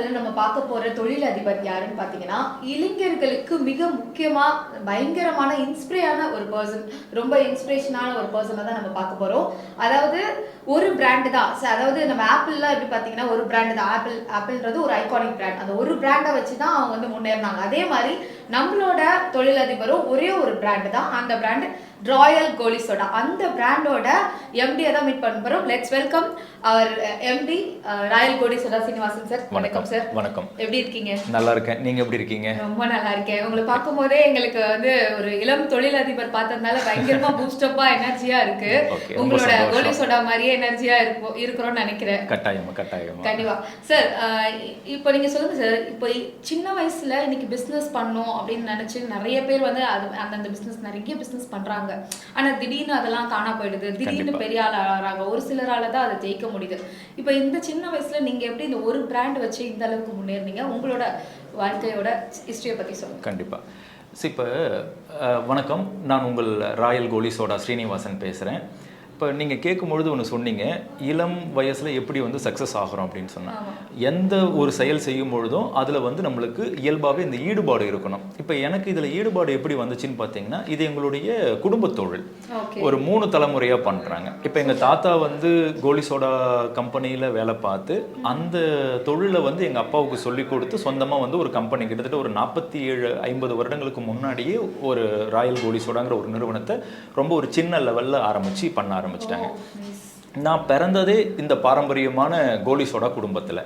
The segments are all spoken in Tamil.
இன்னைக்கு நம்ம பார்க்க போற தொழிலதிபர் யாருன்னு பாத்தீங்கன்னா இளைஞர்களுக்கு மிக முக்கியமா பயங்கரமான இன்ஸ்பிரையான ஒரு பர்சன் ரொம்ப இன்ஸ்பிரேஷனான ஒரு பர்சனை தான் நம்ம பார்க்க போறோம். அதாவது ஒரு பிராண்டு தான். அதாவது நம்ம ஆப்பிள்லாம் எப்படி பாத்தீங்கன்னா ஒரு பிராண்டு தான். ஆப்பிள் ஆப்பிள்ன்றது ஒரு ஐகானிக் பிராண்ட் அந்த ஒரு பிராண்டை வச்சு தான் அவங்க வந்து முன்னேறினாங்க. அதே மாதிரி நம்மளோட தொழிலதிபரும் ஒரே ஒரு பிராண்டு தான். அந்த பிராண்டு ராயல் கோலி சோடா அந்த பிராண்டோட எம்டியை தான் மீட் பண்ண போறோம். Let's welcome our MD Royal goli soda Srinivasan sir வணக்கம் சார் வணக்கம். எப்படி இருக்கீங்க? நல்லா இருக்கேன். நீங்க எப்படி இருக்கீங்க? ரொம்ப நல்லா இருக்கேன். உங்களை பார்க்கும் போதே எங்களுக்கு வந்து ஒரு இளம் தொழிலதிபர் பார்த்ததுனால பயங்கரமா பூஸ்டப்பா எனர்ஜியா இருக்கு. உங்களோட. கோலி சோடா மாதிரியே எனர்ஜியா இருப்போம் இருக்கிறோம்னு நினைக்கிறேன். கட்டாயமா கட்டாயமா. கண்டிப்பா. சார் இப்போ நீங்க சொல்லுங்க சார் இப்போ சின்ன வயசுல இன்னைக்கு பிசினஸ் பண்ணணும் அப்படின்னு நினைச்சு நிறைய பேர் வந்து அது அந்தந்த பிசினஸ் நிறைய பிசினஸ் பண்றாங்க ஆனா திடீர்னு அதெல்லாம் காணா போயிடுது. திடீர்னு. பெரிய ஆள் ஆறாங்க. ஒரு சிலரால தான் அதை ஜெயிக்க முடியுது. இப்போ இந்த சின்ன வயசுல நீங்க எப்படி இந்த ஒரு பிராண்ட் வச்சு இந்த அளவுக்கு முன்னேறினீங்க? உங்களோட வாழ்க்கையோட ஹிஸ்டரியை பத்தி சொல்லுங்க. கண்டிப்பா. ஸோ இப்போ வணக்கம். நான் உங்கள் ராயல் கோலி சோடா ஸ்ரீனிவாசன் பேசுகிறேன் இப்போ நீங்கள் கேட்கும்பொழுது ஒன்று சொன்னீங்க இளம் வயசில் எப்படி வந்து சக்ஸஸ் ஆகிறோம் அப்படின்னு சொன்னேன் ஆமா. எந்த ஒரு செயல் செய்யும் பொழுதும் அதில் வந்து நம்மளுக்கு இயல்பாகவே இந்த ஈடுபாடு இருக்கணும். இப்போ எனக்கு இதில் ஈடுபாடு எப்படி வந்துச்சுன்னு பார்த்தீங்கன்னா இது எங்களுடைய குடும்பத் தொழில். ஒரு மூணு தலைமுறையாக பண்ணுறாங்க இப்போ எங்கள் தாத்தா வந்து கோலி சோடா கம்பெனியில் வேலை பார்த்து அந்த தொழிலை வந்து எங்கள் அப்பாவுக்கு சொல்லி கொடுத்து சொந்தமாக வந்து ஒரு கம்பெனி கிட்டத்தட்ட ஒரு நாற்பத்தி ஏழு ஐம்பது வருடங்களுக்கு முன்னாடியே ஒரு ராயல் கோலி சோடாங்கிற ஒரு நிறுவனத்தை ரொம்ப ஒரு சின்ன லெவலில் ஆரம்பித்து பண்ண ஆரம்பிச்சிட்டாங்க. நான் பிறந்ததே இந்த பாரம்பரியமான கோலி சோடா குடும்பத்தில்.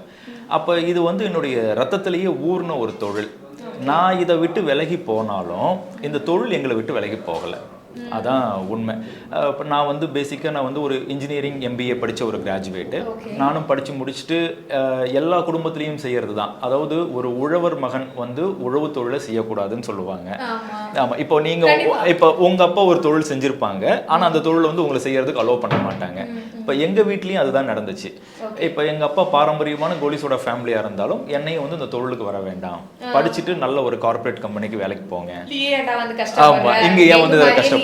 அப்போ இது வந்து என்னுடைய ரத்தத்திலேயே ஊர்ன ஒரு தொழில். நான் இதை விட்டு விலகி போனாலும் இந்த தொழில் எங்களை விட்டு விலகி போகலை. அதான் உண்மை. இப்ப நான் வந்து பேசிக்காக நான் வந்து ஒரு இன்ஜினியரிங் எம்பிஏ படித்த ஒரு கிராஜுவேட்டு. நானும் படித்து முடிச்சுட்டு எல்லா குடும்பத்துலேயும் செய்யறது தான் அதாவது ஒரு உழவர் மகன் வந்து உழவு தொழிலை செய்யக்கூடாதுன்னு சொல்லுவாங்க. ஆமா. ஆமா இப்போ நீங்க கண்டிப்பா. இப்போ உங்க அப்பா ஒரு தொழில் செஞ்சிருப்பாங்க. ஆனா அந்த தொழில் வந்து உங்களை செய்யறதுக்கு அலோவ் பண்ண மாட்டாங்க. இப்போ எங்க வீட்லயும் அதுதான் நடந்துச்சு. இப்போ எங்க அப்பா பாரம்பரியமான கோலிஸோட ஃபேமிலியா இருந்தாலும் என்னையும் வந்து இந்த தொழிலுக்கு வர வேண்டாம். படிச்சுட்டு நல்ல ஒரு கார்ப்பரேட் கம்பெனிக்கு வேலைக்கு போங்க. நீ ஏன்டா வந்து கஷ்டப்படுற? ஆமா, இங்க ஏன் வந்து நீ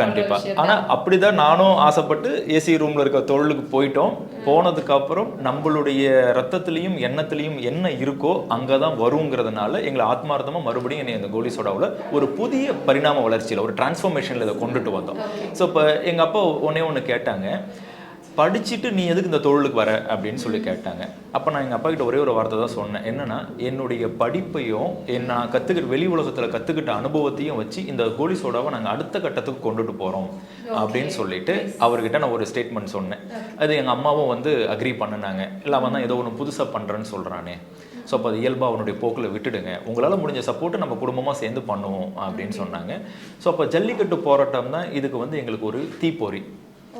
கண்டிப்பா. ஆனா தான். அப்படிதான் நானும் ஆசைப்பட்டு ஏசி ரூம்ல இருக்க தொழிலுக்கு போயிட்டோம். போனதுக்கு அப்புறம் நம்மளுடைய ரத்தத்திலையும் எண்ணத்திலையும் என்ன இருக்கோ அங்கதான் வருங்கிறதுனால எங்களை ஆத்மார்த்தமா மறுபடியும் என்னை இந்த கோலி சோடாவில் ஒரு புதிய பரிணாம வளர்ச்சியில ஒரு டிரான்ஸ்ஃபர்மேஷன்ல இதை கொண்டுட்டு வந்தோம். ஸோ இப்போ எங்க அப்பா ஒன்னே ஒன்று கேட்டாங்க. படிச்சுட்டு நீ எதுக்கு இந்த தொழிலுக்கு வர அப்படின்னு சொல்லி கேட்டாங்க. அப்போ நான் எங்கள் அப்பா கிட்ட ஒரே ஒரு வார்த்தை தான் சொன்னேன். என்னன்னா என்னுடைய படிப்பையும் என் நான் கற்றுக்கிட்ட வெளி உலகத்தில் கற்றுக்கிட்ட அனுபவத்தையும் வச்சு இந்த கோலி சோடாவை நாங்கள் அடுத்த கட்டத்துக்கு கொண்டுட்டு போகிறோம் அப்படின்னு சொல்லிட்டு அவர்கிட்ட நான் ஒரு ஸ்டேட்மெண்ட் சொன்னேன். அது எங்கள் அம்மாவும் வந்து அக்ரி பண்ணினாங்க. இல்லை அவன் தான் ஏதோ ஒன்று புதுசாக பண்ணுறேன்னு சொல்கிறானே ஸோ அப்போ அது இயல்பாக அவனுடைய போக்கில் விட்டுடுங்க. உங்களால் முடிஞ்ச சப்போர்ட்டை நம்ம குடும்பமாக சேர்ந்து பண்ணுவோம் அப்படின்னு சொன்னாங்க. ஸோ அப்போ ஜல்லிக்கட்டு போராட்டம் தான் இதுக்கு வந்து எங்களுக்கு ஒரு தீப்பொறி.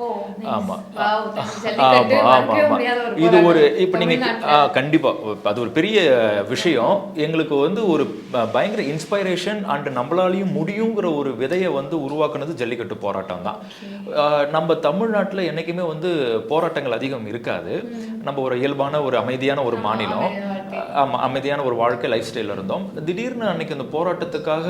ஓ, nice. ஆமா. Wow, ஜல்லிக்கட்டு ஆமா, ஆமா, மறக்கவே ஆமா. முடியாத ஒரு இது ஒரு. இப்ப நீங்க தமிழ்நாட்டுல. ஆ, கண்டிப்பா அது ஒரு பெரிய விஷயம் எங்களுக்கு வந்து ஒரு பயங்கர இன்ஸ்பைரேஷன் அண்ட் நம்மளாலையும் முடியுங்கிற ஒரு விதையை வந்து உருவாக்குனது ஜல்லிக்கட்டு போராட்டம் தான் நம்ம தமிழ்நாட்டுல என்னைக்குமே வந்து போராட்டங்கள் அதிகம் இருக்காது நம்ம ஒரு இயல்பான ஒரு அமைதியான ஒரு மாநிலம் அமைதியான வாழ்க்கை. ஆமா அமைதியான ஒரு வாழ்க்கை லைஃப் ஸ்டைலில் இருந்தோம் திடீர்னு அன்னைக்கு அந்த போராட்டத்துக்காக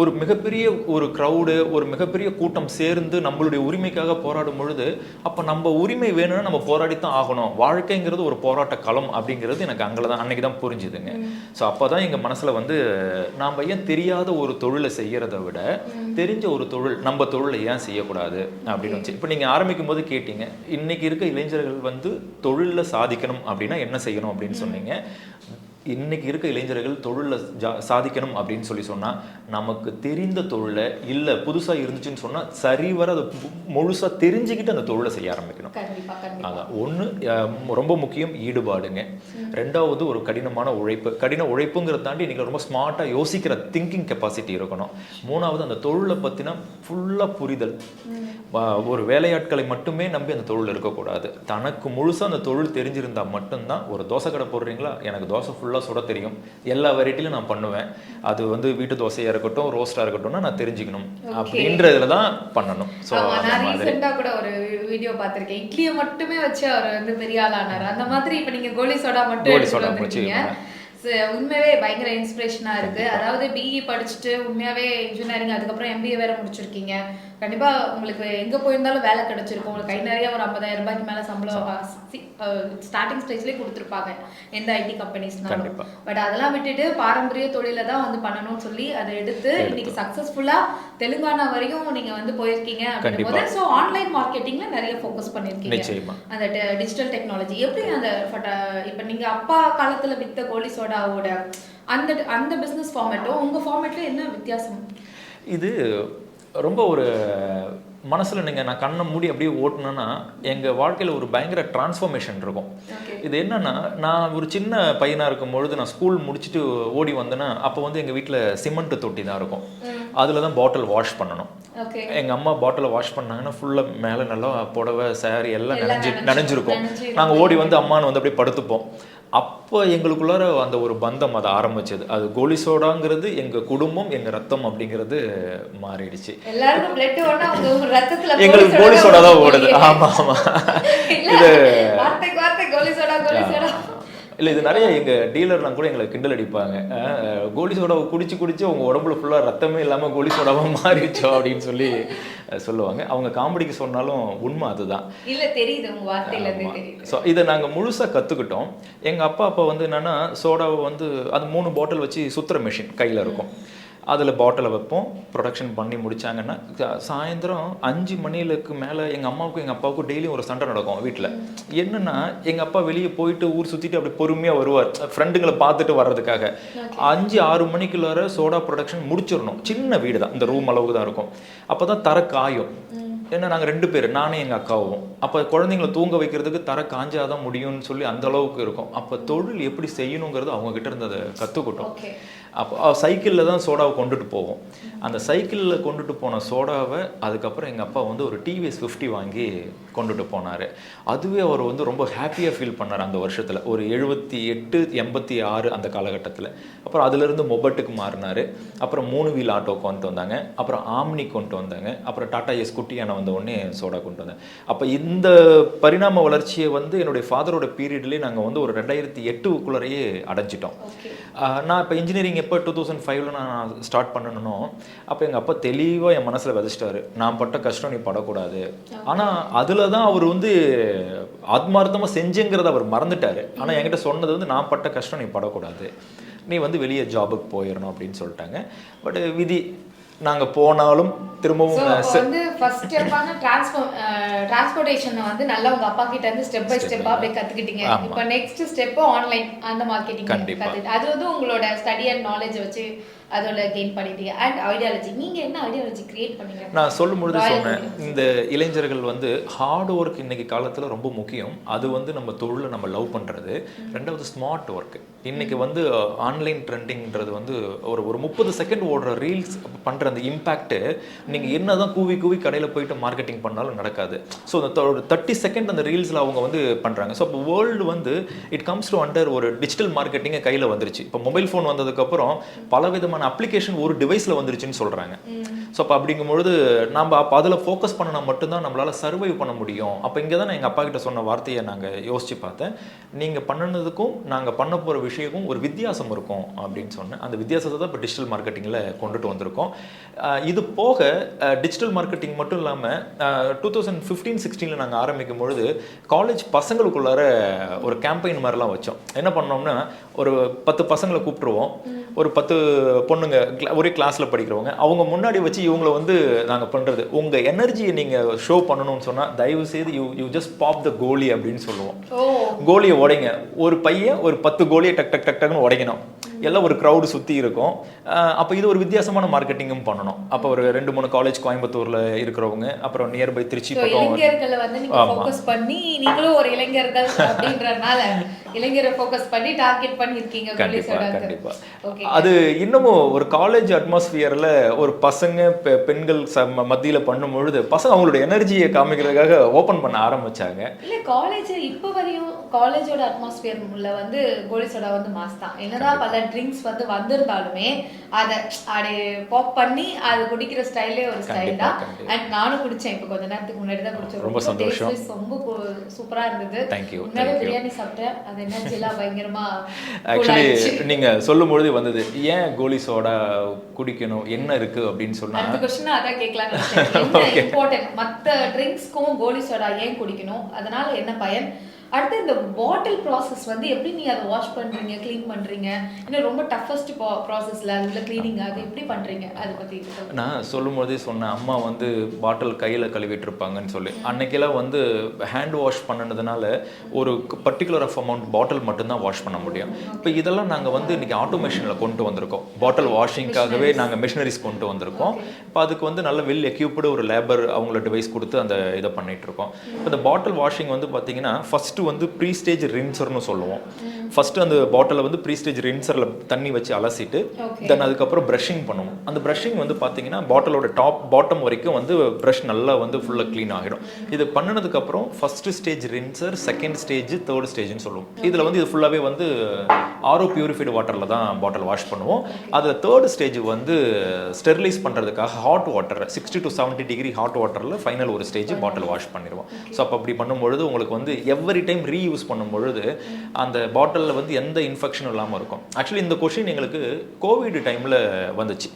ஒரு மிகப்பெரிய ஒரு க்ரௌடு ஒரு மிகப்பெரிய கூட்டம் சேர்ந்து நம்மளுடைய உரிமைக்காக போராடும் பொழுது அப்போ நம்ம உரிமை வேணும்னா நம்ம போராடித்தான் ஆகணும். வாழ்க்கைங்கிறது ஒரு போராட்ட களம் அப்படிங்கிறது எனக்கு அங்கே தான் அன்னைக்கு தான் புரிஞ்சுதுங்க. ஸோ அப்போ தான் எங்கள் மனசில் வந்து நாம் ஏன் தெரியாத ஒரு தொழிலை செய்யறதை விட தெரிஞ்ச ஒரு தொழில் நம்ம தொழிலை ஏன் செய்யக்கூடாது அப்படின்னு வச்சு இப்போ நீங்கள் ஆரம்பிக்கும் போது கேட்டீங்க இன்னைக்கு இருக்க இளைஞர்கள் வந்து தொழிலில் சாதிக்கணும் அப்படின்னா என்ன செய்யணும் அப்படின்னு சொன்னீங்க. இன்னைக்கு இருக்க இளைஞர்கள் தொழிலில் ஜா சாதிக்கணும் அப்படின்னு சொல்லி சொன்னால் நமக்கு தெரிந்த தொழிலை இல்லை புதுசாக இருந்துச்சுன்னு சொன்னால் சரிவர அதை மு- முழுசா தெரிஞ்சுக்கிட்டு அந்த தொழிலை செய்ய ஆரம்பிக்கணும். அதான். ஒன்று ரொம்ப முக்கியம் ஈடுபாடுங்க. ரெண்டாவது ஒரு கடினமான உழைப்பு. கடின உழைப்புங்கிறத தாண்டி நீங்கள் ரொம்ப ஸ்மார்ட்டாக யோசிக்கிற திங்கிங் கெப்பாசிட்டி இருக்கணும். மூணாவது அந்த தொழிலை பற்றின ஃபுல்லாக புரிதல். ஒரு வேலையாட்களை மட்டுமே நம்பி அந்த தொழில் இருக்கக்கூடாது. தனக்கு முழுசாக அந்த தொழில் தெரிஞ்சிருந்தால் மட்டும்தான் ஒரு தோசை கடை போடுறீங்களா? எனக்கு தோசை ஃபுல்லாக சுட தெரியும். எல்லா வெரைட்டிலும் நான் பண்ணுவேன். அது வந்து வீட்டு தோசையாக இருக்கட்டும் ரோஸ்டாக இருக்கட்டும்னா நான் தெரிஞ்சுக்கணும். அப்படின்றதுல தான் பண்ணணும். ஸோ ஆமா, அந்த நான் மாதிரி. ரீசெண்டா கூட ஒரு வீடியோ பார்த்திருக்கேன். இட்லியை மட்டுமே வச்சு அவர் வந்து பெரிய ஆள் ஆனாரு அந்த மாதிரி இப்ப நீங்க கோலி சோடா மட்டும் கோலி சோடா வச்சு உண்மையாவே பயங்கர இன்ஸ்பிரேஷனா இருக்கு. அதாவது பிஇ படிச்சுட்டு உண்மையாவே இன்ஜினியரிங் அதுக்கப்புறம் எம்பிஏ வேற முடிச்சிருக்கீங்க. கண்டிப்பா உங்களுக்கு எங்க போயிருந்தாலும் வேலை கிடைச்சிருக்கும். உங்களுக்கு கை நிறைய ஒரு ஐம்பதாயிரம் ரூபாய்க்கு மேல சம்பளம் ஸ்டார்டிங் ஸ்டேஜ்லேயே கொடுத்துருப்பாங்க. எந்த ஐடி கம்பெனிஸ்னாலும். பட் அதெல்லாம் விட்டுட்டு பாரம்பரிய தொழில தான் வந்து பண்ணணும்னு சொல்லி அதை எடுத்து இன்னைக்கு சக்சஸ்ஃபுல்லா தெலுங்கானா வரைக்கும் நீங்க வந்து போயிருக்கீங்க அப்படின்னும் போது ஸோ ஆன்லைன் மார்க்கெட்டிங்ல நிறைய ஃபோக்கஸ் பண்ணிருக்கீங்க. அந்த டிஜிட்டல் டெக்னாலஜி எப்படி அந்த இப்ப நீங்க அப்பா காலத்துல வித்த கோலி சோடாவோட அந்த அந்த பிசினஸ் ஃபார்மேட்டும் உங்க ஃபார்மேட்ல என்ன வித்தியாசம்? இது ரொம்ப ஒரு மனசுல நீங்க நான் கண்ணை மூடி அப்படியே ஓட்டுனேன்னா எங்க வாழ்க்கையில ஒரு பயங்கர டிரான்ஸ்ஃபர்மேஷன் இருக்கும். இது என்னன்னா நான் ஒரு சின்ன பையனா இருக்கும் பொழுது நான் ஸ்கூல் முடிச்சுட்டு ஓடி வந்தேன்னா அப்போ வந்து எங்க வீட்ல சிமெண்ட் தொட்டி தான் இருக்கும். அதுல தான் பாட்டில் வாஷ் பண்ணணும். ஓகே எங்க அம்மா பாட்டிலை வாஷ் பண்ணாங்கன்னா ஃபுல்லா மேல நல்லா புடவை saree எல்லாம் நனைஞ்சு நனைஞ்சு- நனைஞ்சிருக்கும். நனைஞ்சு நாங்க ஓடி வந்து அம்மான்னு வந்து அப்படியே படுத்துப்போம். அப்போ எங்களுக்குள்ளார அந்த ஒரு பந்தம் அதை ஆரம்பிச்சது. அது கோலி சோடாங்கிறது எங்க குடும்பம் எங்க ரத்தம் அப்படிங்கிறது மாறிடுச்சு. எங்களுக்கு கோலி சோடா தான் ஓடுது. ஆமா ஆமா. சோடா இல்ல இது நிறைய எங்க டீலர்லாம் கூட எங்களை கிண்டல் அடிப்பாங்க. கோலி சோடாவை குடிச்சு குடிச்சு உங்க உடம்புல ஃபுல்லா ரத்தமே இல்லாம கோலி சோடாவா மாறிச்சோ அப்படின்னு சொல்லி சொல்லுவாங்க. அவங்க காமெடிக்கு சொன்னாலும் உண்மை அதுதான். இல்ல தெரியுது. வார்த்தையில ஸோ இதை நாங்கள் முழுசாக கற்றுக்கிட்டோம் எங்கள் அப்பா அப்பா வந்து என்னென்னா சோடாவை வந்து அது மூணு பாட்டில் வச்சு சுற்றுற மிஷின் கையில் இருக்கும். அதில் பாட்டிலை வைப்போம். ப்ரொடக்ஷன் பண்ணி முடிச்சாங்கன்னா சா- சாயந்தரம் அஞ்சு மணிலுக்கு மேலே எங்கள் அம்மாவுக்கும் எங்கள் அப்பாவுக்கும் டெய்லியும் ஒரு சண்டை நடக்கும் வீட்டில் என்னன்னா எங்கள் அப்பா வெளியே போயிட்டு ஊர் சுற்றிட்டு அப்படி பொறுமையாக வருவார். ஃப்ரெண்டுங்களை பார்த்துட்டு வர்றதுக்காக. அஞ்சு ஆறு மணிக்குள்ளார சோடா ப்ரொடக்ஷன் முடிச்சிடணும். சின்ன வீடு தான். இந்த ரூம் அளவுக்கு தான் இருக்கும். அப்போ தான் தர காயும். ஏன்னா நாங்கள் ரெண்டு பேர் நானும் எங்கள் அக்காவும். அப்போ குழந்தைங்கள தூங்க வைக்கிறதுக்கு தர காஞ்சாதான் முடியும்னு சொல்லி அந்த அளவுக்கு இருக்கும். அப்போ தொழில் எப்படி செய்யணுங்கிறது அவங்க கிட்ட இருந்து அதை கற்றுக்கிட்டோம் அப்போ சைக்கிளில் தான் சோடாவை கொண்டுட்டு போவோம் அந்த சைக்கிளில் கொண்டுட்டு போன சோடாவை அதுக்கப்புறம் எங்கள் அப்பா வந்து ஒரு டிவிஎஸ் ஃபிஃப்டி வாங்கி கொண்டுட்டு போனார். அதுவே அவர் வந்து ரொம்ப ஹாப்பியாக ஃபீல் பண்ணார் அந்த வருஷத்தில். ஒரு எழுபத்தி எட்டு எண்பத்தி ஆறு அந்த காலகட்டத்தில். அப்புறம் அதுலேருந்து மொபட்டுக்கு மாறினார். அப்புறம் மூணு வீல் ஆட்டோ கொண்டு வந்தாங்க. அப்புறம் ஆம்னி கொண்டு வந்தாங்க. அப்புறம் டாடா எஸ் குட்டியான வந்த உடனே சோடா கொண்டு வந்தாங்க. அப்போ இந்த பரிணாம வளர்ச்சியை வந்து என்னுடைய ஃபாதரோட பீரியட்லேயே நாங்கள் வந்து ஒரு ரெண்டாயிரத்தி எட்டுக்குள்ளரையே அடைஞ்சிட்டோம். நான் இப்போ இன்ஜினியரிங் எப்போ டூ தௌசண்ட் ஃபைவ்ல நான் ஸ்டார்ட் பண்ணணும் அப்போ எங்கள் அப்பா தெளிவாக என் மனசில் விதைச்சிட்டாரு. நான் பட்ட கஷ்டம் நீ படக்கூடாது. ஆனால் அதில் தான் அவர் வந்து ஆத்மார்த்தமாக செஞ்சுங்கிறத அவர் மறந்துட்டாரு. ஆனால் என்கிட்ட சொன்னது வந்து நான் பட்ட கஷ்டம் நீ படக்கூடாது. நீ வந்து வெளியே ஜாபுக்கு போயிடணும் அப்படின்னு சொல்லிட்டாங்க. பட் விதி நாங்கள் போனாலும் திரும்பவும் வந்து ஃபர்ஸ்ட் ஸ்டெப்பான டிரான்ஸ்போர்ட் டிரான்ஸ்போர்ட்டேஷன் வந்து நல்லா உங்க அப்பா கிட்ட இருந்து ஸ்டெப் பை ஸ்டெப்பா அப்படியே கத்துக்கிட்டீங்க. இப்போ நெக்ஸ்ட் ஸ்டெப் ஆன்லைன் அந்த மார்க்கெட்டிங் அது வந்து உங்களோட ஸ்டடி அண்ட் நாலேஜ் வச்சு அதோட கெயின் பண்ணிட்டீங்க. அண்ட் ஐடியாலஜி நீங்க என்ன ஐடியாலஜி கிரியேட் பண்ணீங்க? நான் சொல்லும் பொழுது சொன்னேன். இந்த இளைஞர்கள் வந்து ஹார்ட் ஒர்க் இன்னைக்கு காலத்துல ரொம்ப முக்கியம். அது வந்து நம்ம தொழிலை நம்ம லவ் பண்றது. ரெண்டாவது ஸ்மார்ட் ஒர்க் இன்னைக்கு வந்து ஆன்லைன் ட்ரெண்டிங்ன்றது வந்து ஒரு ஒரு முப்பது செகண்ட் ஓடுற ரீல்ஸ் பண்ற அந்த இம்பாக்ட் நீங்க என்னதான் கூவி கூவி கடையில போயிட்டு மார்க்கெட்டிங் பண்ணாலும் நடக்காது. ஸோ ஒரு தேர்ட்டி செகண்ட் அந்த ரீல்ஸ்ல அவங்க வந்து பண்றாங்க. ஸோ இப்போ வேர்ல்டு வந்து இட் கம்ஸ் டு அண்டர் ஒரு டிஜிட்டல் மார்க்கெட்டிங் கையில வந்துருச்சு. இப்போ மொபைல் ஃபோன் வந்ததுக்கு அப்புறம் பல விதமான அப்ளிகேஷன் ஒரு டிவைஸ்ல வந்துருச்சுன்னு சொல்றாங்க. ஸோ அப்போ அப்படிங்கும் பொழுது நம்ம அப்போ அதில் ஃபோக்கஸ் பண்ணனா மட்டும்தான் நம்மளால சர்வை பண்ண முடியும். அப்போ இங்கே தான் நான் எங்கள் அப்பா கிட்ட சொன்ன வார்த்தையை நாங்கள் யோசிச்சு பார்த்தேன். நீங்கள் பண்ணினதுக்கும் நாங்கள் பண்ண போகிற விஷயக்கும் ஒரு வித்தியாசம் இருக்கும் அப்படின்னு சொன்னேன். அந்த வித்தியாசத்தை தான் இப்போ டிஜிட்டல் மார்க்கெட்டிங்கில் கொண்டுட்டு வந்திருக்கோம். இது போக டிஜிட்டல் மார்க்கெட்டிங் மட்டும் இல்லாமல் டூ தௌசண்ட் ஃபிஃப்டீன் சிக்ஸ்டீனில் நாங்கள் ஆரம்பிக்கும் பொழுது காலேஜ் பசங்களுக்குள்ளார ஒரு கேம்பெயின் மாதிரிலாம் வச்சோம். என்ன பண்ணோம்னா ஒரு பத்து பசங்களை கூப்பிட்டுருவோம். ஒரு பத்து பொண்ணுங்க ஒரே கிளாஸில் படிக்கிறவங்க அவங்க முன்னாடி வச்சு இவங்கள வந்து நாங்கள் பண்ணுறது உங்கள் எனர்ஜியை நீங்கள் ஷோ பண்ணணும்னு சொன்னால் தயவு செய்து you you just pop the goli அப்படின்னு சொல்லுவோம். கோலியை உடைங்க. ஒரு பையன் ஒரு பத்து கோலியை டக் டக் டக் டக்னு உடைக்கணும். எல்லாம் ஒரு க்ரௌடு சுற்றி இருக்கும். அப்போ இது ஒரு வித்தியாசமான மார்க்கெட்டிங்கும் பண்ணணும். அப்போ ஒரு ரெண்டு மூணு காலேஜ் கோயம்புத்தூரில் இருக்கிறவங்க அப்புறம் நியர்பை திருச்சி இளைஞர்களை வந்து. ஃபோக்கஸ் பண்ணி நீங்களும் ஒரு இளைஞர்கள் அப்படின்றனால இளைஞரை ஃபோக்கஸ் பண்ணி டார்கெட் பண்ணிருக்கீங்க கண்டிப்பா கண்டிப்பா. ஓகே அது இன்னமும் ஒரு காலேஜ் அட்மாஸ்பியர்ல ஒரு பசங்க பெண்கள் மத்தியில பண்ணும் பொழுது பசங்க அவங்களோட எனர்ஜியை காமிக்கிறதுக்காக ஓபன் பண்ண ஆரம்பிச்சாங்க. இல்ல காலேஜ் இப்ப வரையும் காலேஜோட அட்மாஸ்பியர் உள்ள வந்து கோலி சோடா வந்து மாஸ் தான். என்னதான் பல ட்ரிங்க்ஸ் வந்து வந்திருந்தாலுமே அதை அப்படியே பாப் பண்ணி அது குடிக்கிற ஸ்டைலே ஒரு ஸ்டைல் தான். அண்ட் நானும் குடிச்சேன். இப்போ கொஞ்ச நேரத்துக்கு முன்னாடி தான் குடிச்சேன். ரொம்ப சந்தோஷம். ரொம்ப சூப்பரா இருந்தது. You. பிரியாணி சாப்பிட்டேன். அது எனர்ஜிலாம் பயங்கரமா cool ஆக்சுவலி ஆயிடுச்சு. நீங்க சொல்லும் பொழுது வந்தது ஏன் கோலி சோடா குடிக்கணும்? என்ன இருக்கு? அப்படின்னு சொன்னா அடுத்த கொஸ்டின் அதான். என்ன இம்பார்ட்டன்ட் மத்த ட்ரிங்க்ஸ்க்கும் கோலி சோடா ஏன் குடிக்கணும்? அதனால என்ன பயன்? அடுத்து இந்த பாட்டில் ப்ராசஸ் வந்து எப்படி நீ அதை வாஷ் பண்றீங்க க்ளீன் பண்றீங்க? இன்னும் ரொம்ப டஃபஸ்ட் ப்ராசஸ்ல அதுல க்ளீனிங் அது எப்படி பண்றீங்க? அதை பத்தி சொல்லுங்க. நான் சொல்லும் போதே சொன்னேன் அம்மா வந்து பாட்டில் கையில் கழுவிட்டு இருப்பாங்கன்னு சொல்லி. அன்னைக்கெல்லாம் வந்து ஹேண்ட் வாஷ் பண்ணனதுனால ஒரு பர்டிகுலர் ஆஃப் அமௌண்ட் பாட்டில் மட்டும்தான் வாஷ் பண்ண முடியும். இப்போ இதெல்லாம் நாங்கள் வந்து இன்னைக்கு ஆட்டோமேஷனில் கொண்டு வந்திருக்கோம். பாட்டில் வாஷிங்காகவே நாங்கள் மிஷினரிஸ் கொண்டு வந்திருக்கோம். இப்போ அதுக்கு வந்து நல்ல வெல் எக்யூப்டு ஒரு லேபர் அவங்கள டிவைஸ் கொடுத்து அந்த இதை பண்ணிட்டு இருக்கோம். இப்போ இந்த பாட்டில் வாஷிங் வந்து பார்த்தீங்கன்னா ஃபர்ஸ்ட் வந்து ப்ரீ ஸ்டேஜ் ரின்சர்னு சொல்லுவோம். ஃபர்ஸ்ட் அந்த பாட்டிலை வந்து ப்ரீ ஸ்டேஜ் ரின்சரில் தண்ணி வச்சு அலசிட்டு. தென் அதுக்கப்புறம் ப்ரஷிங் பண்ணுவோம் அந்த ப்ரஷிங் வந்து பார்த்தீங்கன்னா பாட்டிலோட டாப் பாட்டம் வரைக்கும் வந்து ப்ரஷ் நல்லா வந்து ஃபுல்லாக க்ளீன் ஆகிடும். இது பண்ணினதுக்கப்புறம் first stage rinser second stage third ஸ்டேஜ்னு சொல்லுவோம். இதில் வந்து இது ஃபுல்லாகவே வந்து ஆரோ பியூரிஃபைடு வாட்டரில் தான் பாட்டில் வாஷ் பண்ணுவோம். அதில் தேர்ட் ஸ்டேஜ் வந்து ஸ்டெர்லைஸ் பண்ணுறதுக்காக hot water sixty to seventy degree hot வாட்டரில் ஃபைனல் ஒரு ஸ்டேஜ் பாட்டில் வாஷ் பண்ணிடுவோம். ஸோ அப்போ அப்படி பண்ணும்பொழுது உங்களுக்கு வந்து எவ்ரி டைம் ரீயூஸ் பண்ணும்பொழுது அந்த பாட்டிலில் வந்து எந்த இன்ஃபெக்ஷனும் இல்லாமல் இருக்கும். ஆக்சுவலி இந்த கொஷின் எங்களுக்கு கோவிட் டைமில் வந்துச்சு.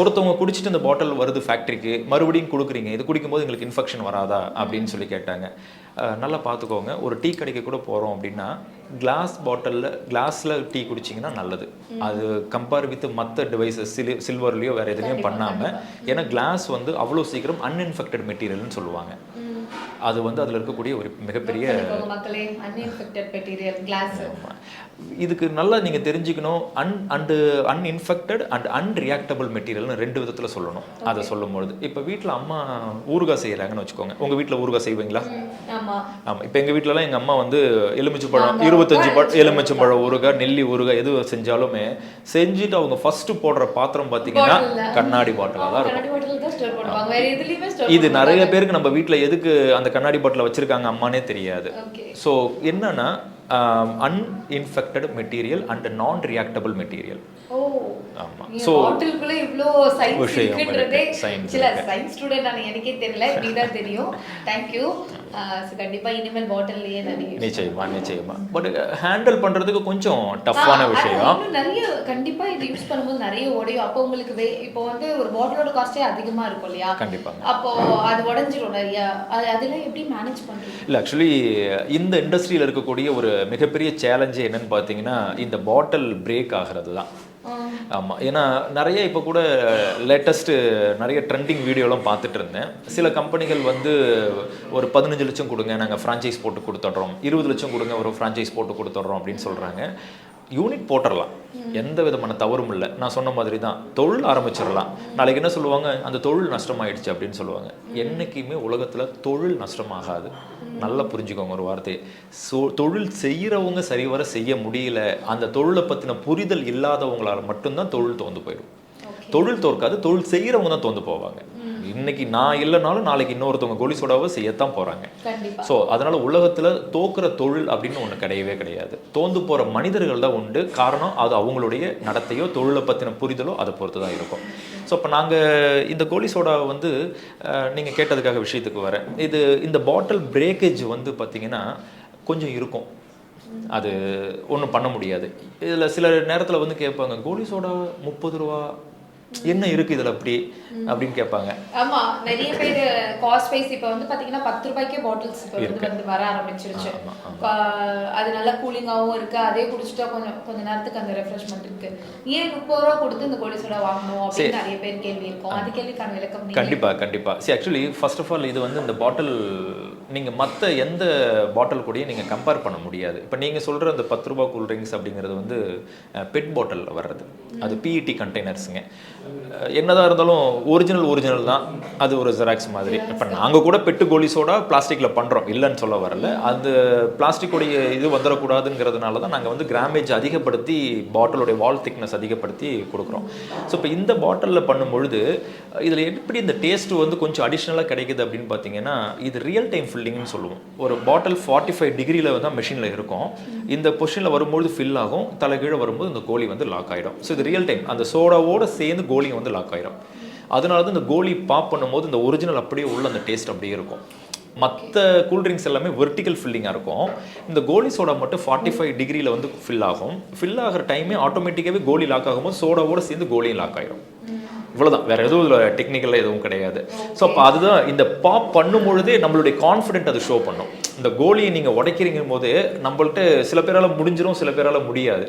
ஒருத்தவங்க குடிச்சிட்டு இந்த பாட்டில் வருது ஃபேக்ட்ரிக்கு மறுபடியும் கொடுக்குறீங்க. இது குடிக்கும்போது எங்களுக்கு இன்ஃபெக்ஷன் வராதா? அப்படின்னு சொல்லி கேட்டாங்க. நல்லா பார்த்துக்கோங்க. ஒரு டீ கடைக்கு கூட போகிறோம் அப்படின்னா கிளாஸ் பாட்டிலில் கிளாஸில் டீ குடிச்சிங்கன்னா நல்லது. அது கம்பேர் வித் மற்ற டிவைசஸ் சிலி சில்வர்லேயோ வேறு எதுலேயும் பண்ணாமல் ஏன்னா கிளாஸ் வந்து அவ்வளோ சீக்கிரம் அன்இன்ஃபெக்டட் மெட்டீரியல்னு சொல்லுவாங்க. அது வந்து அதில் இருக்கக்கூடிய ஒரு மிகப்பெரிய. இதுக்கு நல்லா நீங்க தெரிஞ்சுக்கணும். Un and uninfected and unreactable மெட்டீரியல்னு ரெண்டு விதத்துல சொல்லணும். அதை சொல்லும்பொழுது இப்போ வீட்டில் அம்மா ஊறுகாய் செய்கிறாங்கன்னு வச்சுக்கோங்க. உங்க வீட்டில் ஊறுகாய் செய்வீங்களா? ஆமா. ஆமா. இப்போ எங்க வீட்டிலலாம் எங்க அம்மா வந்து எலுமிச்சை பழம் இருபத்தஞ்சு பழம் எலுமிச்சை பழம் ஊறுகாய் நெல்லி ஊறுகாய் எது செஞ்சாலுமே செஞ்சுட்டு அவங்க ஃபர்ஸ்ட் போடுற பாத்திரம் பார்த்தீங்கன்னா. கண்ணாடி பாட்டிலாக தான் இருக்கும். இது நிறைய பேருக்கு நம்ம வீட்டில் எதுக்கு அந்த கண்ணாடி பாட்டில் வச்சிருக்காங்க அம்மானே தெரியாது. ஸோ என்னன்னா அன்இன்ஃபெக்டட் material and non reactable material so பாட்டிலுக்குள்ள இவ்ளோ சயின்ஸ் இருக்குன்றதே சில. சயின்ஸ் ஸ்டூடெண்ட் நான் எனக்கே தெரியல இப்படிதான் தெரியும். தேங்க்யூ கண்டிப்பா இனிமேல் பாட்டில்லயே நிறைய நிச்சயமா நிச்சயமா. பட் ஹேண்டில் பண்றதுக்கு கொஞ்சம் டஃப்பான விஷயம். நிறைய கண்டிப்பா இது யூஸ் பண்ணும்போது நிறைய உடையும் அப்போ உங்களுக்கு வே- இப்போ வந்து ஒரு பாட்டிலோட காஸ்டே அதிகமா இருக்கும் இல்லையா? கண்டிப்பாங்க அப்போ அது உடைஞ்சிரும் நிறைய. அது அதெல்லாம் எப்படி மேனேஜ் பண்றீங்க? இல்லை ஆக்சுவலி இந்த இண்டஸ்ட்ரியில் இருக்கக்கூடிய ஒரு மிகப்பெரிய சேலஞ்சு என்னன்னு பார்த்தீங்கன்னா இந்த பாட்டில் பிரேக் ஆகிறது தான் ஆமாம் ஏன்னா நிறைய இப்போ கூட லேட்டஸ்ட்டு நிறைய ட்ரெண்டிங் வீடியோலாம் பார்த்துட்டு இருந்தேன். சில கம்பெனிகள் வந்து ஒரு பதினஞ்சு லட்சம் கொடுங்க நாங்கள் ஃப்ரான்ச்சைஸ் போட்டு கொடுத்துட்றோம். இருபது லட்சம் கொடுங்க ஒரு ஃப்ரான்ச்சைஸ் போட்டு கொடுத்துட்றோம் அப்படின்னு சொல்கிறாங்க யூனிட் போட்டுடலாம் எந்த விதமான தவறும் இல்லை. நான் சொன்ன மாதிரி தான். தொழில் ஆரம்பிச்சிடலாம். நாளைக்கு என்ன சொல்லுவாங்க? அந்த தொழில் நஷ்டமாயிடுச்சு அப்படின்னு சொல்லுவாங்க. என்னைக்குமே உலகத்தில் தொழில் நஷ்டமாகாது. நல்லா புரிஞ்சுக்கோங்க ஒரு வார்த்தையை. சோ தொழில் செய்கிறவங்க சரிவர செய்ய முடியல அந்த தொழிலை பற்றின புரிதல் இல்லாதவங்களால மட்டும்தான் தொழில் தோந்து போயிடும். தொழில் தோற்காது தொழில் செய்கிறவங்க தான் தோந்து போவாங்க. இன்னைக்கு நான் இல்லைனாலும் நாளைக்கு இன்னொருத்தவங்க கோலி சோடாவை செய்யத்தான் போகிறாங்க ஸோ அதனால உலகத்துல தோக்குற தொழில் அப்படின்னு ஒண்ணு கிடையவே கிடையாது. தோந்து போற மனிதர்கள் தான் உண்டு. காரணம் அது அவங்களுடைய நடத்தையோ தொழிலை பத்தின புரிதலோ அதை பொறுத்து தான் இருக்கும். ஸோ இப்போ நாங்கள் இந்த கோலி சோடா வந்து அஹ், நீங்க கேட்டதுக்காக விஷயத்துக்கு வரேன். இது இந்த பாட்டில் பிரேக்கேஜ் வந்து பார்த்தீங்கன்னா கொஞ்சம் இருக்கும். அது ஒன்றும் பண்ண முடியாது. இதில் சில நேரத்தில் வந்து கேட்பாங்க கோலி சோடா முப்பது ரூபா என்ன இருக்கு இதில் அப்படி? அப்படின்னு கேட்பாங்க. ஆமா நிறைய பேர் காஸ்ட் வைஸ் இப்போ வந்து பாத்தீங்கன்னா பத்து ரூபாய்க்கே பாட்டில்ஸ் இப்போ வந்து வர ஆரம்பிச்சிருச்சு. அது நல்லா கூலிங்காவும் இருக்கு. அதே குடிச்சிட்டா கொஞ்சம் கொஞ்ச நேரத்துக்கு அந்த ரெஃப்ரெஷ்மெண்ட் இருக்கு. ஏன் முப்பது ரூபா கொடுத்து இந்த கோலி சோடா வாங்கணும் அப்படின்னு நிறைய பேர் கேள்வி இருக்கும். அது கேள்விக்கான விளக்கம் கண்டிப்பா கண்டிப்பா. See actually first of all இது வந்து இந்த பாட்டில் நீங்க மத்த எந்த பாட்டில் கூடயும் நீங்க கம்பேர் பண்ண முடியாது. இப்போ நீங்க சொல்ற அந்த பத்து ரூபாய் கூல் ட்ரிங்க்ஸ் அப்படிங்கிறது வந்து பெட் பாட்டிலில் வர்றது. அது பிஇடி கண்டெய்னர்ஸுங்க என்னதான் இருந்தாலும் ஒரிஜினல் ஒரிஜினல் தான். அது ஒரு ஜெராக்ஸ் மாதிரி. இப்போ நாங்கள் கூட பெட்டு கோலிஸோட பிளாஸ்டிக்கில் பண்ணுறோம் இல்லைன்னு சொல்ல வரல. அந்த பிளாஸ்டிக்குடைய இது வந்துடக்கூடாதுங்கிறதுனால தான் நாங்கள் வந்து கிராமேஜ் அதிகப்படுத்தி பாட்டிலுடைய வால் திக்னஸ் அதிகப்படுத்தி கொடுக்குறோம். ஸோ இப்போ இந்த பாட்டிலில் பண்ணும்பொழுது இதில் எப்படி இந்த டேஸ்ட்டு வந்து கொஞ்சம் அடிஷ்னலாக கிடைக்குது அப்படின்னு பார்த்தீங்கன்னா இது ரியல் டைம் ஃபில்லிங்னு சொல்லுவோம். ஒரு பாட்டில் ஃபார்ட்டி ஃபைவ் டிகிரியில் தான் மிஷினில் இருக்கும். இந்த பொசிஷனில் வரும்பொழுது ஃபில் ஆகும். தலைகீழ வரும்போது இந்த கோழி வந்து லாக் ஆகிடும் ஸோ இது ரியல் டைம் அந்த சோடாவோடு சேர்ந்து கோலியும் வந்து லாக் ஆயிரும். அதனால தான் இந்த கோலி பாப் பண்ணும்போது இந்த ஒரிஜினல் அப்படியே உள்ள அந்த டேஸ்ட் அப்படியே இருக்கும். மற்ற கூல்ட்ரிங்க்ஸ் எல்லாமே வெர்டிக்கல் ஃபில்லிங்காக இருக்கும். இந்த கோலி சோடா மட்டும் ஃபார்ட்டி ஃபைவ் டிகிரியில் வந்து ஃபில் ஆகும். ஃபில் ஆகிற டைமே ஆட்டோமேட்டிக்காகவே கோலி லாக் ஆகும்போது சோடாவோட சேர்ந்து கோலியும் லாக் ஆகிடும் இவ்வளோதான் வேற எதுவும் இதில் டெக்னிக்கலாக எதுவும் கிடையாது. ஸோ அப்போ அதுதான் இந்த பாப் பண்ணும் பொழுதே நம்மளுடைய கான்ஃபிடென்ட் அது ஷோ பண்ணும். இந்த கோலியை நீங்கள் உடைக்கிறீங்க போது நம்மள்ட்ட சில பேரால முடிஞ்சிரும் சில பேரால முடியாது.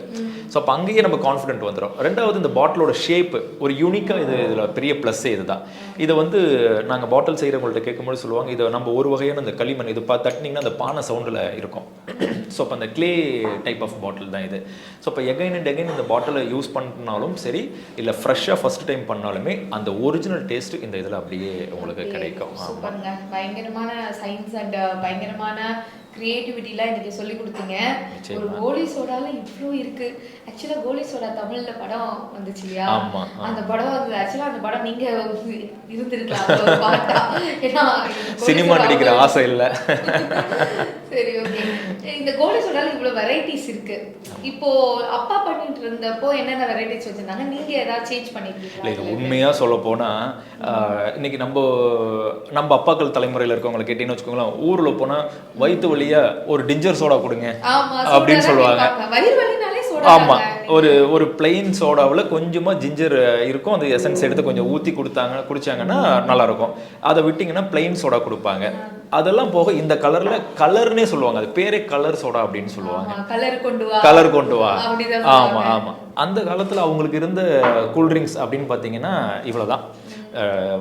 ஸோ அப்போ அங்கேயே நம்ம கான்ஃபிடென்ட் வந்துடும் ரெண்டாவது இந்த பாட்டிலோட ஷேப் ஒரு யூனிக்காக இது இதில் பெரிய ப்ளஸ்ஸே இதுதான். இதை வந்து நாங்கள் பாட்டில் செய்கிறவங்கள்ட்ட கேட்கும்போது சொல்லுவாங்க இதை நம்ம ஒரு வகையான இந்த களிமண் இது பா தட்டினீங்கன்னா அந்த பானை சவுண்டில் இருக்கும். ஸோ அப்போ அந்த க்ளே டைப் ஆஃப் பாட்டில் தான் இது. ஸோ அப்போ எகைன் அண்ட் எகைன் இந்த பாட்டிலை யூஸ் பண்ணாலும் சரி இல்லை ஃப்ரெஷ்ஷாக ஃபஸ்ட் டைம் பண்ணாலுமே அந்த ஒரிஜினல் டேஸ்ட் இந்த இதில் அப்படியே உங்களுக்கு கிடைக்கும். பயங்கரமான சயின்ஸ் அண்ட் பயங்கரமான கிரியேட்டிவிட்டிலாம் எனக்கு சொல்லி கொடுத்தீங்க. ஒரு கோலி சோடால இவ்ளோ இருக்கு. ஆக்சுவலா கோலி சோடா தமிழ்ல படம் வந்துச்சு இல்லையா. அந்த படம் வந்து ஆக்சுவலா அந்த படம் நீங்க இருந்திருக்கலாம். சினிமா நடிக்கிற ஆசை இல்லை. சரி ஓகே கோலி சோடால இவ்வளவு வெரைட்டிஸ் இருக்கு. இப்போ அப்பா பண்ணிட்டு இருந்தப்போ என்னென்ன வெரைட்டிஸ் வச்சிருந்தாங்க? நீங்க ஏதாவது சேஞ்ச் இல்லை பண்ணிருக்கீங்களா இது உண்மையாக சொல்ல போனால் இன்னைக்கு நம்ம நம்ம அப்பாக்கள் தலைமுறையில் இருக்கவங்களை கேட்டீங்கன்னு வச்சுக்கோங்களேன் ஊரில் போனால் வயிற்று வழியா ஒரு டிஞ்சர் சோடா கொடுங்க அப்படின்னு சொல்லுவாங்க. வயிறு வலினாலே ஆமாம். ஒரு ஒரு பிளெயின் சோடாவில் கொஞ்சமாக ஜிஞ்சர் இருக்கும். அந்த எசன்ஸ் எடுத்து கொஞ்சம் ஊற்றி கொடுத்தாங்க குடிச்சாங்கன்னா நல்லா இருக்கும். அதை விட்டிங்கன்னா பிளெயின் சோடா கொடுப்பாங்க. அதெல்லாம் போக இந்த கலரில் கலர்னே சொல்லுவாங்க. அது பேரே கலர் சோடா அப்படின்னு சொல்லுவாங்க. கலர் கொண்டு வா. கலர் கொண்டு வா. ஆமா. ஆமா. அந்த காலத்துல அவங்களுக்கு இருந்த கூல்ட்ரிங்க்ஸ் அப்படின்னு பார்த்தீங்கன்னா இவ்வளவுதான்.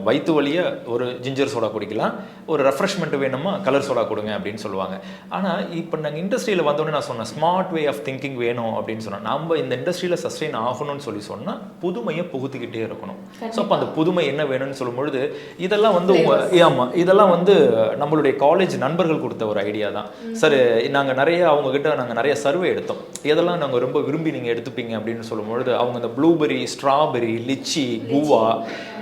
வயித்து வழிய ஒரு ஜிஞ்சர் சோடா குடிக்கலாம். ஒரு ரெஃப்ரெஷ்மெண்ட் வேணுமா கலர் சோடா கொடுங்க அப்படின்னு சொல்லுவாங்க. ஆனா இப்போ நாங்கள் இண்டஸ்ட்ரியில் வந்தோடனே நான் சொன்னேன் ஸ்மார்ட் வே ஆஃப் திங்கிங் வேணும் அப்படின்னு சொன்னேன். நம்ம இந்த இண்டஸ்ட்ரியில் சஸ்டெயின் ஆகணும்னு சொல்லி சொன்னா புதுமையை புகுத்திக்கிட்டே இருக்கணும். ஸோ அப்போ அந்த புதுமை என்ன வேணும்னு சொல்லும்பொழுது இதெல்லாம் வந்து உங்க ஆமா இதெல்லாம் வந்து நம்மளுடைய காலேஜ் நண்பர்கள் கொடுத்த ஒரு ஐடியா தான். சார் நாங்க நிறைய அவங்க கிட்ட நாங்க நிறைய சர்வே எடுத்தோம். எதெல்லாம் நாங்க ரொம்ப விரும்பி நீங்க எடுத்துப்பீங்க அப்படின்னு சொல்லும்பொழுது அவங்க இந்த ப்ளூபெரி ஸ்ட்ராபெரி லிச்சி குவா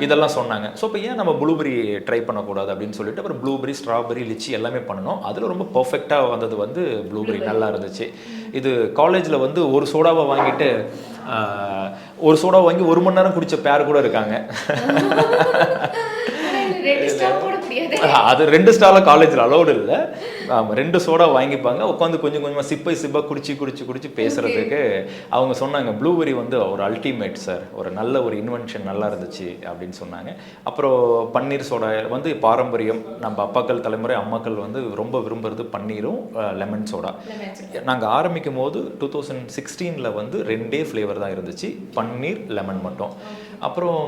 இதெல்லாம் சொன்னாங்க. ஸோ இப்போ ஏன் நம்ம ப்ளூபெரி ட்ரை பண்ணக்கூடாது அப்படின்னு சொல்லிட்டு அப்புறம் ப்ளூபெரி ஸ்ட்ராபெரி லிச்சி எல்லாமே பண்ணணும் அதில் ரொம்ப பர்ஃபெக்டாக வந்தது வந்து ப்ளூபெரி நல்லா இருந்துச்சு. இது காலேஜில் வந்து ஒரு சோடாவை வாங்கிட்டு ஒரு சோடா வாங்கி ஒரு மணி நேரம் குடிச்ச பேர் கூட இருக்காங்க. அது ரெண்டு ஸ்டால காலேஜில் அலௌடு இல்லை. ரெண்டு சோடா வாங்கிப்பாங்க. உட்காந்து கொஞ்சம் கொஞ்சமாக சிப்பை சிப்பா குடிச்சு குடிச்சு குடிச்சு பேசுறதுக்கு அவங்க சொன்னாங்க ப்ளூபெரி வந்து ஒரு அல்டிமேட் சார் ஒரு நல்ல ஒரு இன்வென்ஷன் நல்லா இருந்துச்சு அப்படின்னு சொன்னாங்க. அப்புறம் பன்னீர் சோடா வந்து பாரம்பரியம். நம்ம அப்பாக்கள் தலைமுறை அம்மாக்கள் வந்து ரொம்ப விரும்புறது பன்னீரும் லெமன் சோடா நாங்கள் ஆரம்பிக்கும் போது டூ தௌசண்ட் சிக்ஸ்டீனில் வந்து ரெண்டே ஃப்ளேவர் தான் இருந்துச்சு. பன்னீர் லெமன் மட்டும். அப்புறம்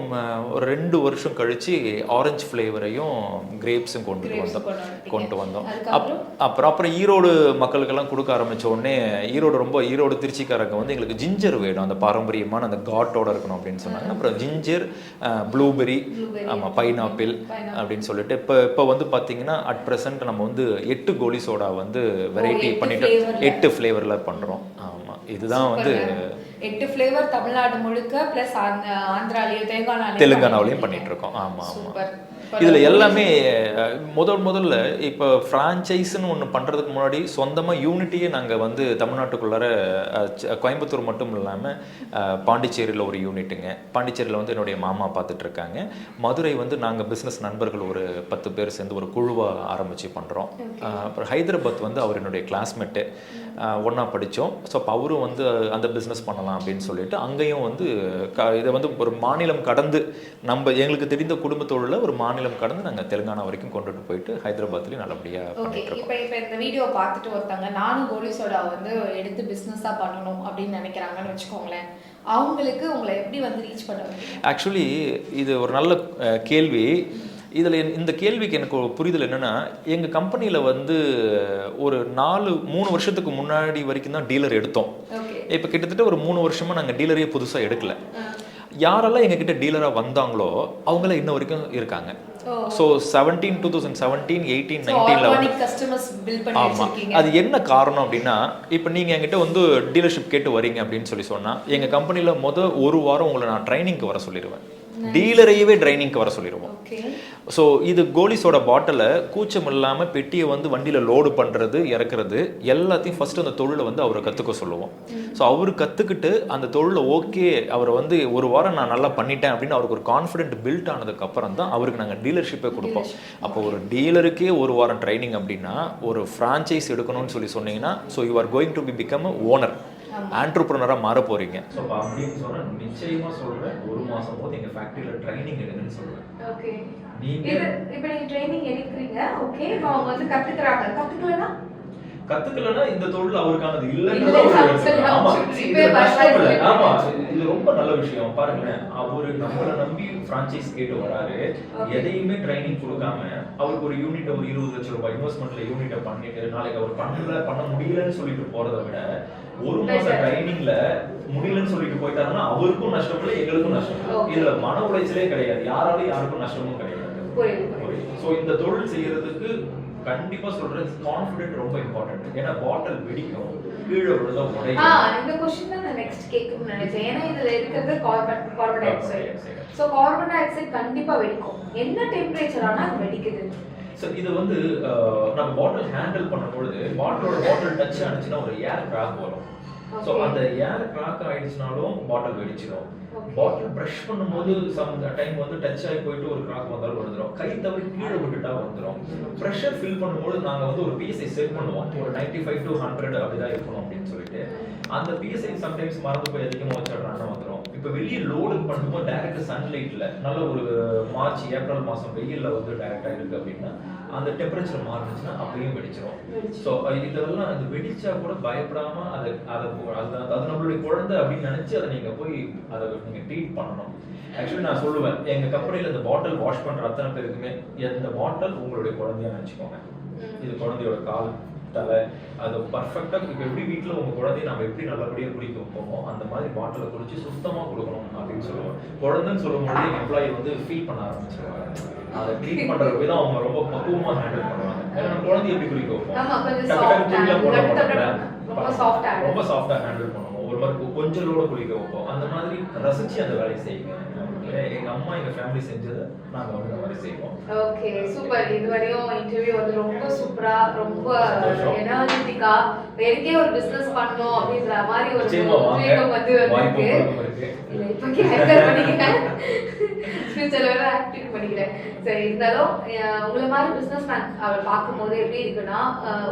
ஒரு ரெண்டு வருஷம் கழிச்சு ஆரஞ்சு ஃப்ளேவரையும் கிரேப்ஸும் கொண்டு வந்தோம். கொண்டு வந்தோம்? அப் அப்புறம் அப்புறம் ஈரோடு மக்களுக்கெல்லாம் கொடுக்க ஆரம்பிச்ச உடனே ஈரோடு ரொம்ப ஈரோடு திருச்சிக்காரங்க வந்து எங்களுக்கு ஜிஞ்சர் வேணும் அந்த பாரம்பரியமான அந்த காட்டோட இருக்கணும் அப்படின்னு சொன்னாங்க. அப்புறம் ஜிஞ்சர் ப்ளூபெரி ஆமாம் பைனாப்பிள். அப்படின்னு சொல்லிட்டு இப்போ இப்போ வந்து பார்த்தீங்கன்னா அட் ப்ரெசென்ட் நம்ம வந்து எட்டு கோலி சோடா வந்து வெரைட்டி பண்ணிட்டு. எட்டு ஃப்ளேவரில் பண்ணுறோம் ஆமாம் இதுதான் வந்து எட்டு ஃப்ளேவர் தமிழ்நாடு முழுக்க பிளஸ் ஆந்திராலையும் தெலுங்கானாலையும் தெலுங்கானாவிலையும் பண்ணிட்டு இருக்கோம். ஆமாம் சூப்பர். இதுல எல்லாமே முதல் முதல்ல இப்போ ஃப்ரான்ச்சைஸ்னு ஒன்று பண்றதுக்கு முன்னாடி சொந்தமா யூனிட்டியே நாங்க வந்து தமிழ்நாட்டுக்குள்ளார கோயம்புத்தூர் மட்டும் இல்லாம அஹ், பாண்டிச்சேரியில ஒரு யூனிட்டுங்க பாண்டிச்சேரியில வந்து என்னுடைய மாமா பார்த்துட்டு இருக்காங்க மதுரை வந்து நாங்க பிசினஸ் நண்பர்கள் ஒரு பத்து பேர் சேர்ந்து ஒரு குழுவா ஆரம்பிச்சு பண்றோம். அஹ், அப்புறம் ஹைதராபாத் வந்து அவர் என்னுடைய கிளாஸ்மேட்டு ஒன்றா படித்தோம் ஸோ அப்போ அவரும் வந்து அந்த பிஸ்னஸ் பண்ணலாம் அப்படின்னு சொல்லிட்டு அங்கேயும் வந்து க இதை வந்து ஒரு மாநிலம் கடந்து நம்ம எங்களுக்கு தெரிந்த குடும்பத்தோட ஒரு மாநிலம் கடந்து நாங்கள் தெலுங்கானா வரைக்கும் கொண்டுட்டு போயிட்டு ஹைதராபாத்லேயும் நல்லபடியாக ஓகே பண்ணிட்டு இருக்கோம். இப்போ இப்போ இந்த வீடியோ பார்த்துட்டு ஒருத்தங்க நானும் கோலி சோடா வந்து எடுத்து பிஸ்னஸாக பண்ணணும் அப்படின்னு நினைக்கிறாங்கன்னு வச்சுக்கோங்களேன். அவங்களுக்கு உங்களை எப்படி வந்து ரீச் பண்ண முடியும் ஆக்சுவலி இது ஒரு நல்ல கேள்வி. இதில் இந்த கேள்விக்கு எனக்கு புரிதல் என்னன்னா எங்கள் கம்பெனியில் வந்து ஒரு நாலு மூணு வருஷத்துக்கு முன்னாடி வரைக்கும் தான் டீலர் எடுத்தோம். இப்போ கிட்டத்தட்ட ஒரு மூணு வருஷமா நாங்கள் டீலரே புதுசாக எடுக்கல. யாரெல்லாம் எங்ககிட்ட டீலராக வந்தாங்களோ அவங்கள இன்ன வரைக்கும் இருக்காங்க. So seventeen two thousand seventeen eighteen நைன்டீனில் organic customers build பண்ணி ஆமா வச்சிருக்கீங்க. அது என்ன காரணம் அப்படின்னா இப்போ நீங்க என்கிட்ட வந்து டீலர்ஷிப் கேட்டு வரீங்க அப்படின்னு சொல்லி சொன்னா எங்க கம்பெனில முத ஒரு வாரம் உங்களை நான் ட்ரைனிங்க்கு வர சொல்லிடுவேன் டீலரையவே ட்ரைனிங்க்கு வர சொல்லிடுவோம். ஸோ இது கோலிஸோட பாட்டிலை கூச்சம் இல்லாமல் பெட்டியை வந்து வண்டியில் லோடு பண்ணுறது இறக்குறது எல்லாத்தையும் ஃபர்ஸ்ட் அந்த தொழிலை வந்து அவரை கற்றுக்க சொல்லுவோம். ஸோ அவர் கற்றுக்கிட்டு அந்த தொழிலை ஓகே அவர் வந்து ஒரு வாரம் நான் நல்லா பண்ணிட்டேன் அப்படின்னு அவருக்கு ஒரு கான்ஃபிடென்ட் பில்ட் ஆனதுக்கு அப்புறம் தான் அவருக்கு நாங்கள் டீலர்ஷிப்பே கொடுப்போம். அப்போ ஒரு டீலருக்கே ஒரு வாரம் ட்ரைனிங் அப்படின்னா ஒரு ஃப்ரான்ச்சைஸ் எடுக்கணும்னு சொல்லி சொன்னீங்கன்னா so you are going to be become owner ஆண்டர்பிரினராக மாற போறீங்க. ஸோ அப்படின்னு சொன்னால் நிச்சயமாக சொல்கிறேன் ஒரு மாதம் போது எங்கள் ஃபேக்ட்ரியில் ட்ரைனிங் எடுங்கன்னு சொல்லுவேன் Okay. நீங்க இப்ப நீங்க ட்ரைனிங் எடுக்கிறீங்க ஓகே இப்போ அவங்க வந்து கத்துக்கிறாங்க. கத்துக்கலனா கத்துக்கலன்னா இந்த தொழில் அவருக்கானது absolutely ஆமா. இது நஷ்டம் இல்ல. இப்ப ஆமா இது ரொம்ப நல்ல விஷயம் பாருங்களேன் அவரு நம்மள நம்பி பிரான்ச்சைஸ் கேட்டு வராரு. எதையுமே ட்ரைனிங் கொடுக்காம அவருக்கு ஒரு யூனிட் ஒரு இருபது லட்சம் ரூபாய் இன்வெஸ்ட்மெண்ட்ல யூனிட்டை பண்ணிட்டு நாளைக்கு அவர் பண்ணல பண்ண முடியலன்னு சொல்லிட்டு போறதை விட ஒரு மாசம் Better. ட்ரைனிங்ல முடியலன்னு சொல்லிட்டு போயிட்டாருன்னா அவருக்கும் நஷ்டம் இல்லை எங்களுக்கும் நஷ்டம் இல்லை. இதுல மன உளைச்சலே கிடையாது யாராலையும் யாருக்கும் நஷ்டமும் கிடையாது. ஸோ இந்த தொழில் செய்யறதுக்கு கண்டிப்பா சொல்றேன் கான்ஃபிடென்ட் ரொம்ப இம்பார்ட்டன்ட் ஏன்னா பாட்டில் வெடிக்கும் கீழே விழுந்தா ஆ உடையும் இந்த கொஸ்டின் தான் நான் நெக்ஸ்ட் கேட்கணும்னு நினைச்சேன் ஏன்னா இதுல இருக்கிறது carbon carbon dioxide. So carbon dioxide கண்டிப்பா வெடிக்கும் என்ன டெம்பரேச்சர் ஆனா வெடிக்குது ஸோ இது வந்து நம்ம பாட்டில் ஹேண்டில் பண்ணும்பொழுது பாட்டிலோட பாட்டில் டச் ஆனிச்சுன்னா ஒரு ஏர் கிராக் வரும் ஸோ. அந்த ஏர் கிராக் ஆயிடுச்சுனாலும் பாட்டில் வெடிச்சிடும். பாட்டில் ப்ரஷ் பண்ணும்போது சம் டைம் வந்து டச் ஆகி போயிட்டு ஒரு கிராக் வந்தாலும் வந்துடும் கை தவிர கீழே விட்டுட்டா வந்துடும் ப்ரெஷர் ஃபில் பண்ணும்போது நாங்கள் வந்து ஒரு பிஎஸ்ஐ செட் பண்ணுவோம். ஒரு 95 ஃபைவ் டு ஹண்ட்ரட் அப்படிதான் இருக்கணும் அப்படின்னு சொல்லிட்டு. அந்த பிஎஸ்ஐ சம்டைம்ஸ் மறந்து போய் அதிகமாக வச்சிடுறாங்க வந்துடும் இப்போ வெளியே லோடு பண்ணும்போது டைரக்ட் சன்லைட்டில் நல்ல ஒரு மார்ச் ஏப்ரல் மாதம் வெயிலில் வந்து டைரக்டா இருக்கு அப்படின்னா அந்த டெம்பரேச்சர் மாறுனுச்சுன்னா அப்பயும் வெடிச்சிரும். ஸோ இதெல்லாம் அது வெடிச்சா கூட பயப்படாம அதை அதை அது அது நம்மளுடைய குழந்தை அப்படின்னு நினைச்சு அதை நீங்க போய் அதை நீங்க ட்ரீட் பண்ணணும். ஆக்சுவலி நான் சொல்லுவேன் எங்க கம்பெனில இந்த பாட்டில் வாஷ் பண்ற அத்தனை பேருக்குமே இந்த பாட்டில் உங்களுடைய குழந்தையா நினைச்சுக்கோங்க. இது குழந்தையோட கால். தலை அது பர்ஃபெக்டா இப்போ எப்படி வீட்டில் உங்க குழந்தைய நம்ம எப்படி நல்லபடியா குடிக்க வைப்போமோ அந்த மாதிரி பாட்டிலை குடிச்சு சுத்தமா கொடுக்கணும் அப்படின்னு சொல்லுவோம் குழந்தைன்னு சொல்லும்போது எம்ப்ளாயி வந்து ஃபீல் பண்ண ஆரம்பிச்சிருவாங்க. அதை ட்ரீட் பண்ற விதம் அவங்க ரொம்ப பக்குவமா ஹேண்டில் பண்ணுவாங்க. ஏன்னா நம்ம குழந்தைய எப்படி குடிக்க வைப்போம்? கொஞ்சம். ரொம்ப soft hand. ரொம்ப சாஃப்டா ஹேண்டில் பண்ணுவோம். ஒரு மாதிரி கொஞ்சலோட குளிக்க வைப்போம். அந்த மாதிரி ரசிச்சு அந்த வேலையை செய்யுங்க. எங்க அம்மா எங்க ஃபேமிலி செஞ்சதை நாங்க வந்து இந்த மாதிரி செய்வோம். ஓகே சூப்பர் இதுவரையும் இன்டர்வியூ வந்து ரொம்ப சூப்பரா ரொம்ப. எனர்ஜெட்டிக்கா எனக்கே ஒரு பிசினஸ் பண்ணணும் அப்படின்ற மாதிரி ஒரு வந்து உங்களுக்கு இருக்கு. இல்ல இப்போக்கி ஹேக்கர் ஃபியூச்சர்ல வேற ஆக்டிவ் பண்ணிக்கிறேன் சரி இருந்தாலும் உங்களை மாதிரி பிஸ்னஸ் மேன் அவள் பார்க்கும்போது எப்படி இருக்குன்னா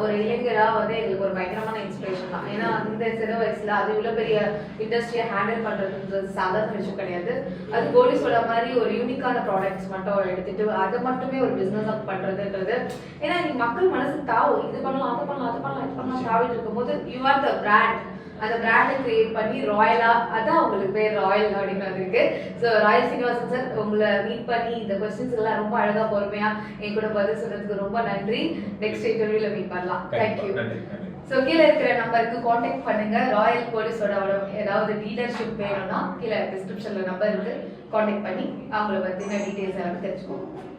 ஒரு இளைஞரா வந்து எங்களுக்கு ஒரு பயங்கரமான இன்ஸ்பிரேஷன் தான். ஏன்னா அந்த சிறு வயசுல அது இவ்வளோ பெரிய இண்டஸ்ட்ரியை ஹேண்டில் பண்றதுன்றது சாதாரண விஷயம் கிடையாது. அது கோலி சொல்ல மாதிரி ஒரு யூனிக்கான ப்ராடக்ட்ஸ் மட்டும் அவர் எடுத்துட்டு அதை மட்டுமே ஒரு பிசினஸ் பண்றதுன்றது. ஏன்னா நீ மக்கள் மனசுக்கு தாவும். இது பண்ணலாம் அதை பண்ணலாம் அது பண்ணலாம் இது பண்ணலாம் தாவிட்டு இருக்கும்போது யூ ஆர் த பிராண்ட் அந்த பிராண்டை கிரியேட் பண்ணி ராயலா அதான் உங்களுக்கு பேர் ராயல் அப்படின்னு வந்திருக்கு ஸோ ராயல் சீனிவாசன் சார் உங்களை மீட் பண்ணி இந்த கொஸ்டின்ஸ் எல்லாம் ரொம்ப அழகா பொறுமையா என் கூட பதில் சொல்றதுக்கு ரொம்ப நன்றி. நெக்ஸ்ட் இன்டர்வியூல மீட் பண்ணலாம். தேங்க்யூ ஸோ கீழே இருக்கிற நம்பருக்கு காண்டாக்ட் பண்ணுங்க. ராயல் போலீஸோட ஏதாவது டீலர்ஷிப் வேணும்னா கீழே டிஸ்கிரிப்ஷன்ல நம்பர் இருக்கு. காண்டாக்ட் பண்ணி அவங்கள பத்தின டீடைல்ஸ் எல்லாம் தெரிஞ்சுக்கோங்க